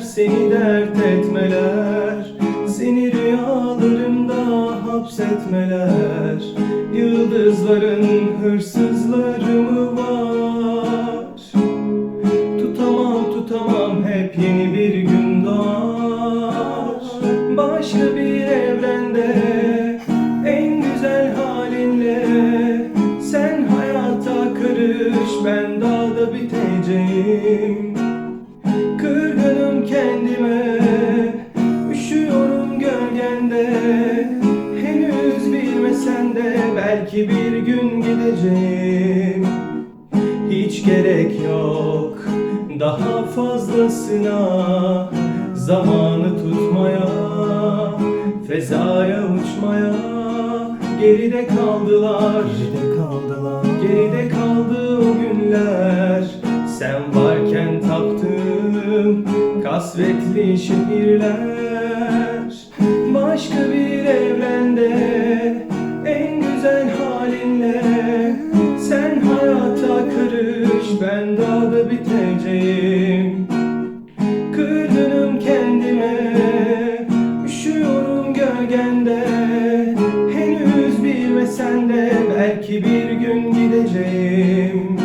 seni dert etmeler. Seni rüyalarımda hapsetmeler. Yıldızların hırsızları mı var. Tutamam tutamam hep yeni bir gün belki bir gün gideceğim hiç gerek yok daha fazlasına. Zamanı tutmaya Fezaya uçmaya. Geride kaldılar Geride kaldılar. Geride kaldı o günler. Sen varken taptığım Kasvetli şehirler. Başka bir seninle. Sen hayata karış ben dağda biteceğim. Kırdınım kendime Üşüyorum gölgende. Henüz bilmesen de belki bir gün gideceğim.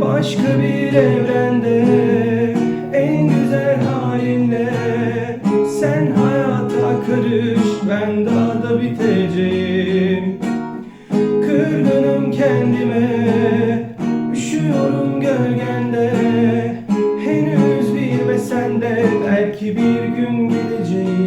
Başka bir evrende En güzel halinle. Sen hayata karış ben dağda biteceğim. gölgende Henüz bir ve sende. Belki bir gün geleceğim